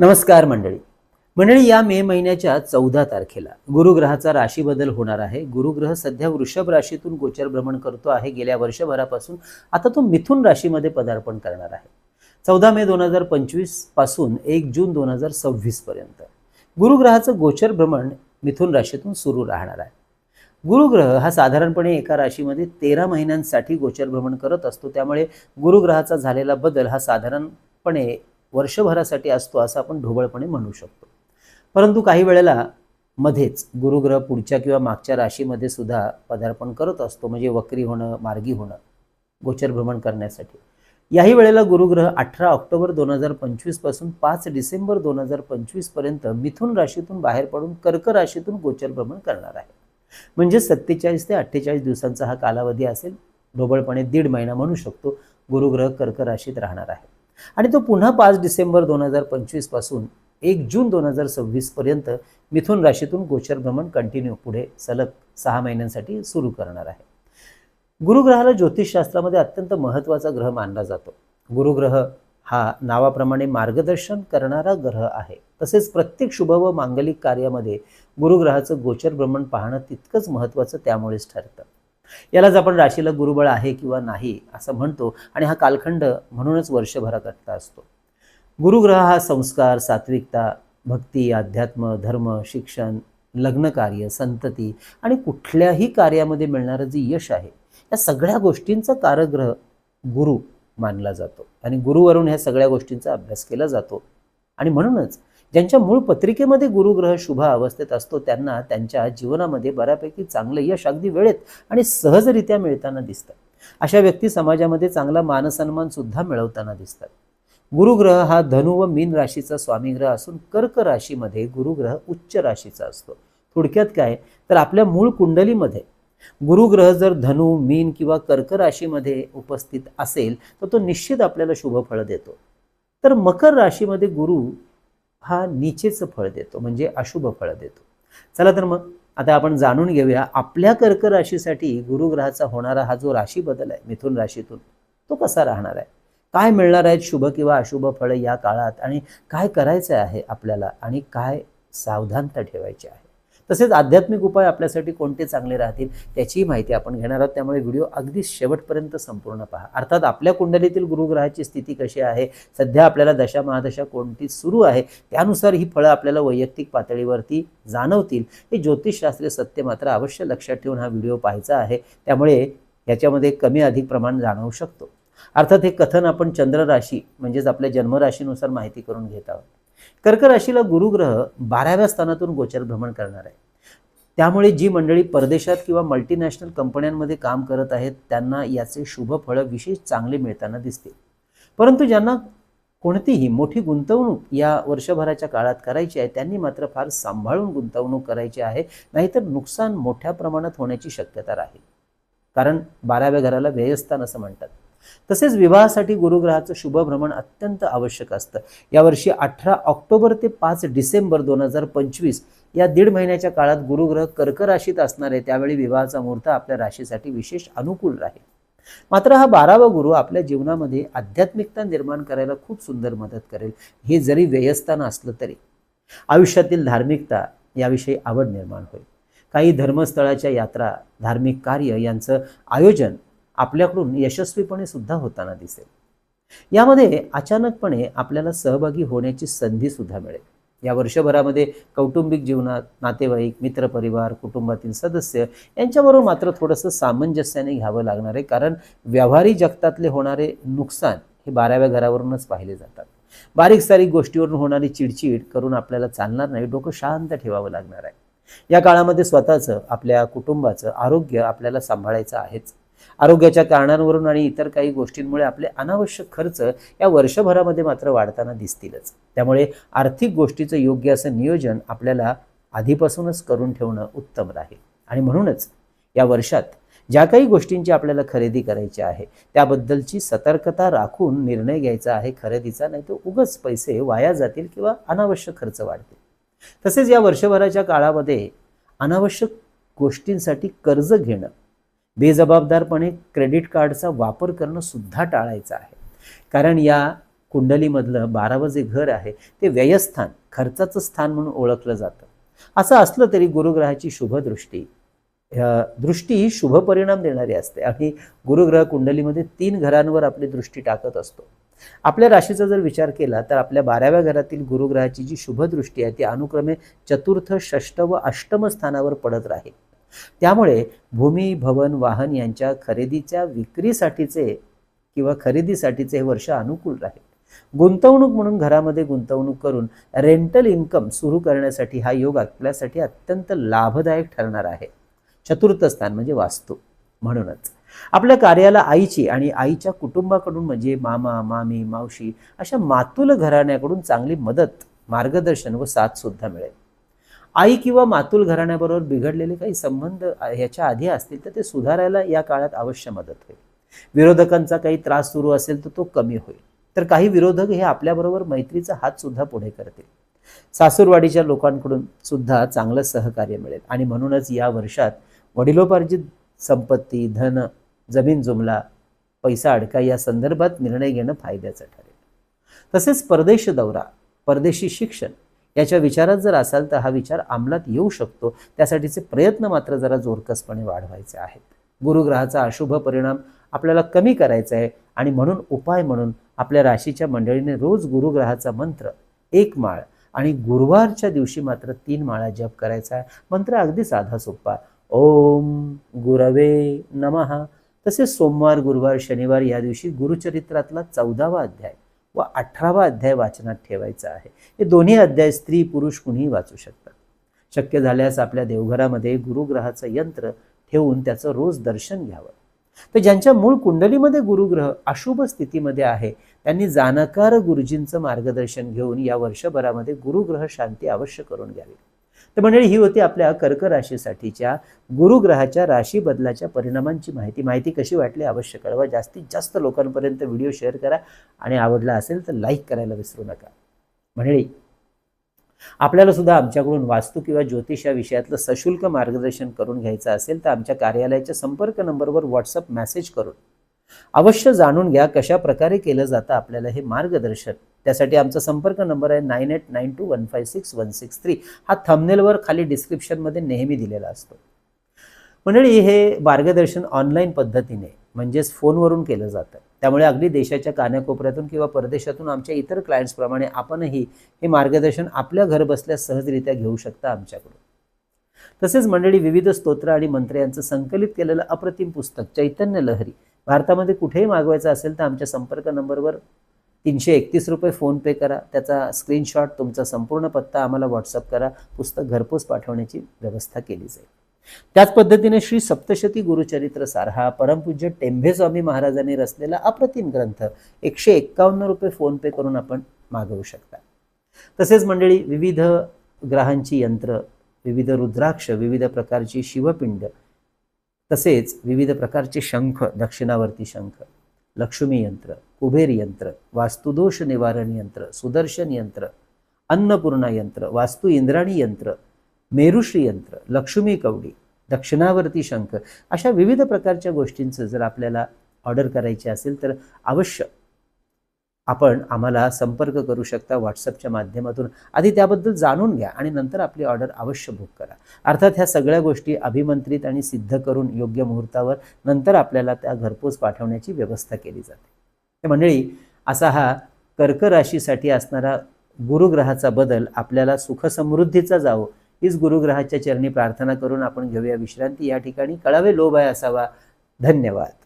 नमस्कार मंडळी. मंडळी या मे महिन्याच्या चौदा तारखेला गुरुग्रहाचा राशी बदल होणार आहे. गुरुग्रह सध्या वृषभ राशीतून गोचर भ्रमण करतो आहे. गेल्या वर्षभरापासून आता तो मिथुन राशीमध्ये पदार्पण करणार आहे. चौदा मे दोन हजार पंचवीसपासून एक जून दोन हजार सव्वीस पर्यंत गुरुग्रहाचं गोचर भ्रमण मिथुन राशीतून सुरू राहणार आहे. गुरुग्रह हा साधारणपणे एका राशीमध्ये तेरा महिन्यांसाठी गोचर भ्रमण करत असतो. त्यामुळे गुरुग्रहाचा झालेला बदल हा साधारणपणे वर्षभरासाठी असतो असं आपण ढोबळपणे म्हणू शकतो. परंतु काही वेळेला मध्येच गुरुग्रह पुढच्या किंवा मागच्या राशीमध्ये सुद्धा पदार्पण करत असतो म्हणजे वक्री होणं मार्गी होणं गोचर भ्रमण करण्यासाठी. याही वेळेला गुरुग्रह अठरा ऑक्टोबर दोन हजार पंचवीसपासून पाच डिसेंबर दोन हजार पंचवीसपर्यंत मिथुन राशीतून बाहेर पडून कर्क राशीतून गोचर भ्रमण करणार आहे. म्हणजे सत्तेचाळीस ते अठ्ठेचाळीस दिवसांचा हा कालावधी असेल ढोबळपणे दीड महिना म्हणू शकतो गुरुग्रह कर्क राशीत राहणार आहे. आणि तो पुन्हा पाच डिसेंबर दोन हजार पंचवीसपासून एक जून दोन हजार सव्वीस पर्यंत मिथुन राशीतून गोचर भ्रमण कंटिन्यू पुढे सलग सहा महिन्यांसाठी सुरू करणार आहे. गुरुग्रहाला ज्योतिषशास्त्रामध्ये अत्यंत महत्त्वाचा ग्रह मानला जातो. गुरुग्रह हा नावाप्रमाणे मार्गदर्शन करणारा ग्रह आहे. तसेच प्रत्येक शुभ व मांगलिक कार्यामध्ये गुरुग्रहाचं गोचर भ्रमण पाहणं तितकंच महत्त्वाचं त्यामुळेच ठरतं. यालाच आपण राशीला गुरुबळ आहे किंवा नाही असं म्हणतो आणि हा कालखंड म्हणूनच वर्षभराकरता असतो. गुरुग्रह हा संस्कार सात्विकता भक्ती अध्यात्म धर्म शिक्षण लग्नकार्य संतती आणि कुठल्याही कार्यामध्ये मिळणारं जे यश आहे या सगळ्या गोष्टींचा कारग्रह गुरु मानला जातो. आणि गुरुवरून ह्या सगळ्या गोष्टींचा अभ्यास केला जातो. आणि म्हणूनच ज्यांच्या मूळ पत्रिकेमध्ये गुरुग्रह शुभ अवस्थेत असतो त्यांना त्यांच्या जीवनामध्ये बऱ्यापैकी चांगलं यश अगदी वेळेत आणि सहजरित्या मिळताना दिसतं. अशा व्यक्ती समाजामध्ये चांगला मानसन्मान सुद्धा मिळवताना दिसतात. गुरुग्रह हा धनु व मीन राशीचा स्वामीग्रह असून कर्क राशीमध्ये गुरुग्रह उच्च राशीचा असतो. थोडक्यात काय? तर आपल्या मूळ कुंडलीमध्ये गुरुग्रह जर धनु मीन किंवा कर्क राशीमध्ये उपस्थित असेल तर तो निश्चित आपल्याला शुभ फळ देतो. तर मकर राशीमध्ये गुरु हा नीचेचं फळ देतो म्हणजे अशुभ फळ देतो. चला तर मग आता आपण जाणून घेऊया आपल्या कर्क राशीसाठी गुरुग्रहाचा होणारा हा जो राशी बदल आहे मिथुन राशीतून तो कसा राहणार आहे? काय मिळणार आहेत शुभ किंवा अशुभ फळ या काळात आणि काय करायचं आहे आपल्याला आणि काय सावधानता ठेवायची आहे? तसेच आध्यात्मिक उपाय आपल्यासाठी कोणते चांगले राहतील त्याचीही माहिती आपण घेणार आहोत. त्यामुळे व्हिडिओ अगदी शेवटपर्यंत संपूर्ण पहा. अर्थात आपल्या कुंडलीतील गुरुग्रहाची स्थिती कशी आहे सध्या आपल्याला दशा महादशा कोणती सुरू आहे त्यानुसार ही फळं आपल्याला वैयक्तिक पातळीवरती जाणवतील. हे ज्योतिषशास्त्रीय सत्य मात्र अवश्य लक्षात ठेवून हा व्हिडिओ पाहायचा आहे. त्यामुळे याच्यामध्ये कमी अधिक प्रमाण जाणवू शकतो. अर्थात हे कथन आपण चंद्र राशी म्हणजेच आपल्या जन्मराशीनुसार माहिती करून घेत आहोत. कर्क राशीला गुरुग्रह बाराव्या स्थानातून गोचर भ्रमण करणार आहे. त्यामुळे जी मंडळी परदेशात किंवा मल्टीनॅशनल कंपन्यांमध्ये काम करत आहेत त्यांना याचे शुभ फळं विशेष चांगले मिळताना दिसतील. परंतु ज्यांना कोणतीही मोठी गुंतवणूक या वर्षभराच्या काळात करायची आहे त्यांनी मात्र फार सांभाळून गुंतवणूक करायची आहे नाहीतर नुकसान मोठ्या प्रमाणात होण्याची शक्यता राहील. कारण बाराव्या घराला व्ययस्थान असं म्हणतात. तसेच विवाहासाठी गुरुग्रहाचं शुभ भ्रमण अत्यंत आवश्यक असतं. यावर्षी अठरा ऑक्टोबर ते पाच डिसेंबर दोन हजार पंचवीस या दीड महिन्याच्या काळात गुरुग्रह कर्क राशीत असणार आहे. त्यावेळी विवाहाचा मुहूर्त आपल्या राशीसाठी विशेष अनुकूल राहील. मात्र हा बारावा गुरु आपल्या जीवनामध्ये आध्यात्मिकता निर्माण करायला खूप सुंदर मदत करेल. हे जरी व्ययस्थान असलं तरी. आयुष्यातील धार्मिकता याविषयी आवड निर्माण होईल. काही धर्मस्थळाच्या यात्रा धार्मिक कार्य यांचं आयोजन आपल्याकडून यशस्वीपणे सुद्धा होताना दिसेल. यामध्ये अचानकपणे आपल्याला सहभागी होण्याची संधी सुद्धा मिळेल. या वर्षभरामध्ये कौटुंबिक जीवनात नातेवाईक मित्रपरिवार कुटुंबातील सदस्य यांच्याबरोबर मात्र थोडंसं सामंजस्याने घ्यावं लागणार आहे. कारण व्यावहारिक जगतातले होणारे नुकसान हे बाराव्या घरावरूनच पाहिले जातात. बारीक सारीक गोष्टीवरून होणारी चिडचिड करून आपल्याला चालणार नाही डोकं शांत ठेवावं लागणार आहे. या काळामध्ये स्वतःचं आपल्या कुटुंबाचं आरोग्य आपल्याला सांभाळायचं आहेच. आरोग्याच्या कारणांवरून आणि इतर काही गोष्टींमुळे आपले अनावश्यक खर्च या वर्षभरामध्ये मात्र वाढताना दिसतीलच. त्यामुळे आर्थिक गोष्टीचं योग्य असं नियोजन आपल्याला आधीपासूनच करून ठेवणं उत्तम राहील. आणि म्हणूनच या वर्षात ज्या काही गोष्टींची आपल्याला खरेदी करायची आहे त्याबद्दलची सतर्कता राखून निर्णय घ्यायचा आहे खरेदीचा नाही तर उगच पैसे वाया जातील किंवा अनावश्यक खर्च वाढतील. तसेच या वर्षभराच्या काळामध्ये अनावश्यक गोष्टींसाठी कर्ज घेणं बेजबाबदारपणे क्रेडिट कार्डचा वापर करणं सुद्धा टाळायचं आहे. कारण या कुंडलीमधलं बारावं जे घर आहे ते व्ययस्थान खर्चाचं स्थान म्हणून ओळखलं जातं. असं असलं तरी गुरुग्रहाची शुभदृष्टी दृष्टी ही शुभ परिणाम देणारी असते. आणि गुरुग्रह कुंडलीमध्ये तीन घरांवर आपली दृष्टी टाकत असतो. आपल्या राशीचा जर विचार केला तर आपल्या बाराव्या घरातील गुरुग्रहाची जी शुभदृष्टी आहे ती अनुक्रमे चतुर्थ षष्ठ व अष्टम स्थानावर पडत राहील. त्यामुळे भूमी भवन वाहन यांच्या खरेदीच्या विक्रीसाठीचे किंवा खरेदीसाठीचे हे वर्ष अनुकूल राहील. गुंतवणूक म्हणून घरामध्ये गुंतवणूक करून रेंटल इन्कम सुरू करण्यासाठी हा योग आपल्यासाठी अत्यंत लाभदायक ठरणार आहे. चतुर्थ स्थान म्हणजे वास्तू म्हणूनच. आपल्या कार्याला आईची आणि आईच्या कुटुंबाकडून म्हणजे मामा मामी मावशी अशा मातुल घराण्याकडून चांगली मदत मार्गदर्शन व साथ सुद्धा मिळेल. आई किंवा मातुल घराण्याबरोबर बिघडलेले काही संबंध ह्याच्या आधी असतील तर ते सुधारायला या काळात अवश्य मदत होईल. विरोधकांचा काही त्रास सुरू असेल तर तो कमी होईल. तर काही विरोधक हे आपल्याबरोबर मैत्रीचा हात सुद्धा पुढे करतील. सासूरवाडीच्या लोकांकडून सुद्धा चांगलं सहकार्य मिळेल. आणि म्हणूनच या वर्षात वडिलोपार्जित संपत्ती धन जमीन जुमला पैसा अडका या संदर्भात निर्णय घेणं फायद्याचं ठरेल. तसेच परदेश दौरा परदेशी शिक्षण याच्या विचारात जर असाल तर हा विचार अंमलात येऊ शकतो. त्यासाठीचे प्रयत्न मात्र जरा जोरकसपणे वाढवायचे आहेत. गुरुग्रहाचा अशुभ परिणाम आपल्याला कमी करायचा आहे आणि म्हणून उपाय म्हणून आपल्या राशीच्या मंडळीने रोज गुरुग्रहाचा मंत्र एक माळ आणि गुरुवारच्या दिवशी मात्र तीन माळा जप करायचा आहे. मंत्र अगदी साधा सोपा. ओम गुरवे नमहा तसेच सोमवार गुरुवार शनिवार या दिवशी गुरुचरित्रातला चौदावा अध्याय. व अठरावा अध्याय वाचनात ठेवायचा आहे. हे दोन्ही अध्याय स्त्री पुरुष कुणीही वाचू शकतात. शक्य झाल्यास आपल्या देवघरामध्ये गुरुग्रहाचं यंत्र ठेवून त्याचं रोज दर्शन घ्यावं. तर ज्यांच्या मूळ कुंडलीमध्ये गुरुग्रह अशुभ स्थितीमध्ये आहे त्यांनी जाणकार गुरुजींचं मार्गदर्शन घेऊन या वर्षभरामध्ये गुरुग्रह शांती अवश्य करून घ्यावी. तर मंडळी ही होती आपल्या कर्क राशीसाठीच्या गुरुग्रहाच्या राशी बदलाच्या परिणामांची माहिती. माहिती कशी वाटली? अवश्य कळवा. जास्तीत जास्त लोकांपर्यंत व्हिडिओ शेअर करा. आणि आवडला असेल तर लाईक करायला विसरू नका. मंडळी आपल्याला सुद्धा आमच्याकडून वास्तू किंवा ज्योतिष या विषयातलं सशुल्क मार्गदर्शन करून घ्यायचं असेल तर आमच्या कार्यालयाच्या संपर्क नंबरवर व्हॉट्सअप मेसेज करून अवश्य जाणून घ्या कशा प्रकारे केलं जातं आपल्याला हे मार्गदर्शन. त्यासाठी आमचा संपर्क नंबर आहे nine eight nine two one five six one six three. हा थंबनेलवर खाली डिस्क्रिप्शनमध्ये नेहमी दिलेला असतो. मंडळी हे मार्गदर्शन ऑनलाईन पद्धतीने म्हणजेच फोनवरून केलं जातं. त्यामुळे अगदी देशाच्या कानाकोपऱ्यातून किंवा परदेशातून आमच्या इतर क्लायंट्सप्रमाणे आपणही हे मार्गदर्शन आपल्या घर बसल्या सहजरित्या घेऊ शकता आमच्याकडून. तसेच मंडळी विविध स्तोत्र आणि मंत्र यांचं संकलित केलेलं अप्रतिम पुस्तक चैतन्य लहरी भारतामध्ये कुठेही मागवायचं असेल तर आमच्या संपर्क नंबरवर तीनशे एकतीस रुपये फोनपे करा त्याचा स्क्रीनशॉट तुमचा संपूर्ण पत्ता आम्हाला व्हॉट्सअप करा पुस्तक घरपोच पाठवण्याची व्यवस्था केली जाईल. त्याच पद्धतीने श्री सप्तशती गुरुचरित्र सार हा परमपूज्य टेंभे स्वामी महाराजांनी रचलेला अप्रतिम ग्रंथ एकशे एक्कावन्न रुपये फोनपे करून आपण मागवू शकता. तसेच मंडळी विविध ग्रहांची यंत्र विविध रुद्राक्ष विविध प्रकारची शिवपिंड तसेच विविध प्रकारचे शंख दक्षिणावर्ती शंख लक्ष्मी यंत्र कुबेर यंत्र वास्तुदोष निवारण यंत्र सुदर्शन यंत्र अन्नपूर्णा यंत्र वास्तु इंद्राणी यंत्र मेरुश्री यंत्र लक्ष्मी कवडी दक्षिणावर्ती शंख अशा विविध प्रकारच्या गोष्टींचं जर आपल्याला ऑर्डर करायची असेल तर अवश्य आपण आम्हाला संपर्क करू शकता व्हॉट्सअपच्या माध्यमातून. आधी त्याबद्दल जाणून घ्या आणि नंतर आपली ऑर्डर अवश्य बुक करा. अर्थात ह्या सगळ्या गोष्टी अभिमंत्रित आणि सिद्ध करून योग्य मुहूर्तावर नंतर आपल्याला त्या घरपोच पाठवण्याची व्यवस्था केली जाते. हे मंडळी असा हा कर्क राशीसाठी असणारा गुरुग्रहाचा बदल आपल्याला सुखसमृद्धीचा जावो हीच गुरुग्रहाच्या चरणी प्रार्थना करून आपण घेऊया विश्रांती. या ठिकाणी कळावे लोभ आहे असावा. धन्यवाद.